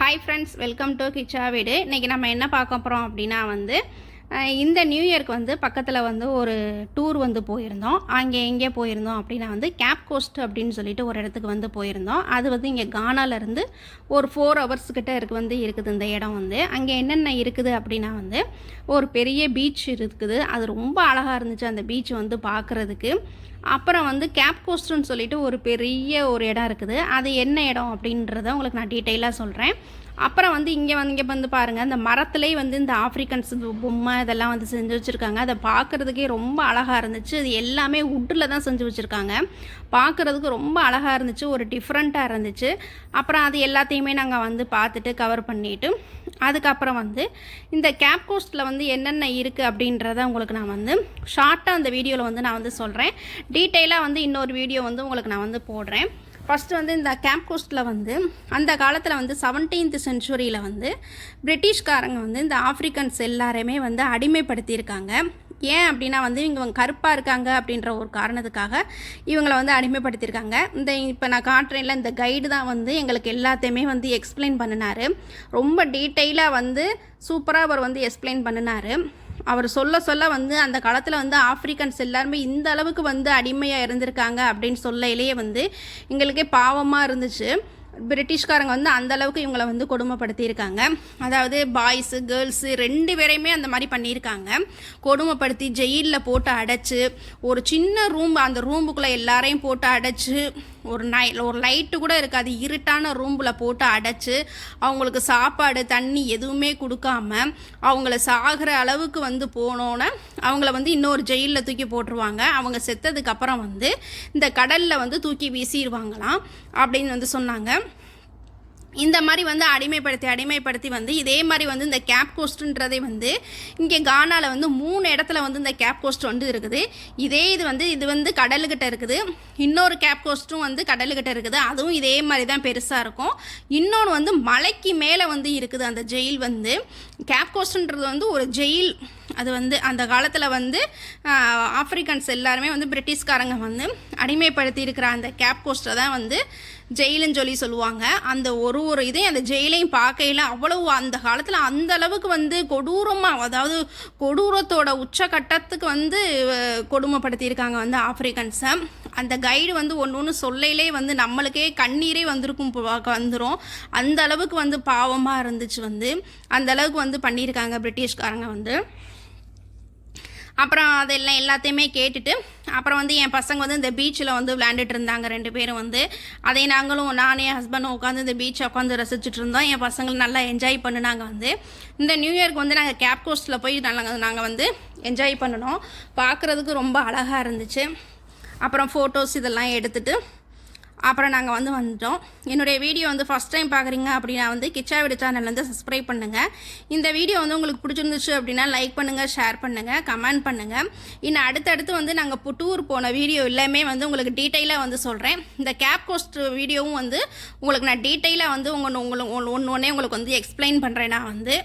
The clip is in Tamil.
Hi friends welcome to Kicha வீடு இன்றைக்கி நம்ம என்ன பார்க்க போகிறோம் அப்படின்னா வந்து இந்த நியூ இயர்க்கு வந்து பக்கத்தில் வந்து ஒரு டூர் வந்து போயிருந்தோம். அங்கே எங்கே போயிருந்தோம் அப்படின்னா வந்து கேப் கோஸ்ட் அப்படின்னு சொல்லிட்டு ஒரு இடத்துக்கு வந்து போயிருந்தோம். அது வந்து இங்கே கானாலேருந்து ஒரு ஃபோர் ஹவர்ஸ் கிட்ட இருக்கு வந்து இருக்குது இந்த இடம் வந்து. அங்கே என்னென்ன இருக்குது அப்படின்னா வந்து ஒரு பெரிய பீச் இருக்குது. அது ரொம்ப அழகாக இருந்துச்சு அந்த பீச் வந்து பார்க்குறதுக்கு அப்புறம் வந்து கேப் கோஸ்ட்னு சொல்லிட்டு ஒரு பெரிய ஒரு இடம் இருக்குது. அது என்ன இடம் அப்படின்றத உங்களுக்கு நான் டீட்டெயிலாக சொல்கிறேன் அப்புறம் வந்து இங்கே வந்து இங்கே வந்து பாருங்கள் இந்த மரத்துலேயே வந்து இந்த ஆஃப்ரிக்கன்ஸ் பொம்மை இதெல்லாம் வந்து செஞ்சு வச்சுருக்காங்க. அதை பார்க்குறதுக்கே ரொம்ப அழகாக இருந்துச்சு. அது எல்லாமே வுட்டில் தான் செஞ்சு வச்சுருக்காங்க. பார்க்குறதுக்கு ரொம்ப அழகாக இருந்துச்சு. ஒரு டிஃப்ரெண்ட்டாக இருந்துச்சு. அப்புறம் அது எல்லாத்தையுமே நாங்கள் வந்து பார்த்துட்டு கவர் பண்ணிவிட்டு அதுக்கப்புறம் வந்து இந்த கேப் கோஸ்ட்டில் வந்து என்னென்ன இருக்குது அப்படின்றத உங்களுக்கு நான் வந்து ஷார்ட்டாக அந்த வீடியோவில் வந்து நான் வந்து சொல்கிறேன் டீட்டெயிலாக வந்து இன்னொரு வீடியோ வந்து உங்களுக்கு நான் வந்து போடுறேன். ஃபஸ்ட்டு வந்து இந்த கேம்ப் கோஸ்ட்டில் வந்து அந்த காலத்தில் வந்து செவன்டீன்த் சென்ச்சுரியில் வந்து பிரிட்டிஷ்காரங்க வந்து இந்த ஆஃப்ரிக்கன்ஸ் எல்லாரையுமே வந்து அடிமைப்படுத்தியிருக்காங்க. ஏன் அப்படின்னா வந்து இவங்க கருப்பாக இருக்காங்க அப்படின்ற ஒரு காரணத்துக்காக இவங்களை வந்து அடிமைப்படுத்தியிருக்காங்க. இந்த இப்போ நான் காட்டுறேன்ல இந்த கைடு தான் வந்து எங்களுக்கு எல்லாத்தையுமே வந்து எக்ஸ்பிளைன் பண்ணினார். ரொம்ப டீட்டெயிலாக வந்து சூப்பராக அவர் வந்து எக்ஸ்பிளைன் பண்ணினார். அவர் சொல்ல சொல்ல வந்து அந்த காலத்தில் வந்து ஆஃப்ரிக்கன்ஸ் எல்லாருமே இந்த அளவுக்கு வந்து அடிமையாக இருந்திருக்காங்க அப்படின்னு சொல்லையிலேயே வந்து எங்களுக்கே பாவமாக இருந்துச்சு. பிரிட்டிஷ்காரங்க வந்து அந்த அளவுக்கு இவங்களை வந்து கொடுமைப்படுத்தியிருக்காங்க. அதாவது பாய்ஸு கேர்ள்ஸு ரெண்டு பேரையுமே அந்த மாதிரி பண்ணியிருக்காங்க. கொடுமைப்படுத்தி ஜெயிலில் போட்டு அடைச்சி ஒரு சின்ன ரூம் அந்த ரூமுக்குள்ளே எல்லாரையும் போட்டு அடைச்சி ஒரு நை ஒரு லைட்டு கூட இருக்காது. இருட்டான ரூமில் போட்டு அடைச்சி அவங்களுக்கு சாப்பாடு தண்ணி எதுவுமே கொடுக்காம அவங்கள சாகிற அளவுக்கு வந்து போனோன்னே அவங்கள வந்து இன்னொரு ஜெயிலில் தூக்கி போட்டுருவாங்க. அவங்க செத்ததுக்கு அப்புறம் வந்து இந்த கடலில் வந்து தூக்கி வீசிடுவாங்களாம் அப்படின்னு வந்து சொன்னாங்க. இந்த மாதிரி வந்து அடிமைப்படுத்தி அடிமைப்படுத்தி வந்து இதே மாதிரி வந்து இந்த கேப் கோஸ்ட்டுன்றதே வந்து இங்கே கானாவில் வந்து மூணு இடத்துல வந்து இந்த கேப் கோஸ்ட் வந்து இருக்குது. இதே இது வந்து இது வந்து கடலுக்கிட்ட இருக்குது. இன்னொரு கேப் கோஸ்ட்டும் வந்து கடலுக்கிட்ட இருக்குது. அதுவும் இதே மாதிரி தான் பெருசாக இருக்கும். இன்னொன்று வந்து மலைக்கு மேலே வந்து இருக்குது அந்த ஜெயில் வந்து. கேப் கோஸ்ட்ன்றது வந்து ஒரு ஜெயில் அது வந்து அந்த காலத்தில் வந்து ஆப்பிரிக்கன்ஸ் எல்லாருமே வந்து பிரிட்டிஷ்காரங்க வந்து அடிமைப்படுத்தி இருக்கிற அந்த கேப் கோஸ்ட்டை தான் வந்து ஜெயிலுன்னு சொல்லி சொல்லுவாங்க. அந்த ஒரு ஒரு இதையும் அந்த ஜெயிலையும் பார்க்கையில் அவ்வளவு அந்த காலத்தில் அந்த அளவுக்கு வந்து கொடூரமாக அதாவது கொடூரத்தோட உச்சகட்டத்துக்கு வந்து கொடுமைப்படுத்தியிருக்காங்க வந்து ஆப்பிரிக்கன்ஸை. அந்த கைடு வந்து ஒன்று ஒன்று சொல்லையிலே வந்து நம்மளுக்கே கண்ணீரே வந்திருக்கும் வந்துடும் அந்த அளவுக்கு வந்து பாவமாக இருந்துச்சு வந்து. அந்த அளவுக்கு வந்து பண்ணியிருக்காங்க பிரிட்டிஷ்காரங்க வந்து. அப்புறம் அதெல்லாம் எல்லாத்தையுமே கேட்டுட்டு அப்புறம் வந்து என் பசங்க வந்து இந்த பீச்சில் வந்து விளையாண்டுட்டு இருந்தாங்க ரெண்டு பேரும் வந்து. அதை நாங்களும் நானே ஹஸ்பண்டும் உட்காந்து இந்த பீச்சை உட்காந்து ரசிச்சுட்டு இருந்தோம். என் பசங்களும் நல்லா என்ஜாய் பண்ணினாங்க வந்து. இந்த நியூ இயர்க்கு வந்து நாங்கள் கேப் கோஸ்ட்டில் போய் நல்லா நாங்கள் வந்து என்ஜாய் பண்ணினோம் பார்க்குறதுக்கு ரொம்ப அழகாக இருந்துச்சு. அப்புறம் ஃபோட்டோஸ் இதெல்லாம் எடுத்துகிட்டு அப்புறம் நாங்கள் வந்து வந்துட்டோம். என்னுடைய வீடியோ வந்து ஃபஸ்ட் டைம் பார்க்குறீங்க அப்படின்னா வந்து கிச்சா வீடு சேனல்லேருந்து சப்ஸ்கிரைப் பண்ணுங்கள் இந்த வீடியோ வந்து உங்களுக்கு பிடிச்சிருந்துச்சு அப்படின்னா லைக் பண்ணுங்கள் ஷேர் பண்ணுங்கள் கமெண்ட் பண்ணுங்கள் இன்னும் அடுத்தடுத்து வந்து நாங்கள் டூர் போன வீடியோ எல்லாமே வந்து உங்களுக்கு டீட்டெயிலாக வந்து சொல்கிறேன் இந்த கேப் கோஸ்ட் வீடியோவும் வந்து உங்களுக்கு நான் டீட்டெயிலாக வந்து உங்கள் உங்களுக்கு ஒன்று ஒன்றே உங்களுக்கு வந்து எக்ஸ்பிளைன் பண்ணுறேன் நான் வந்து.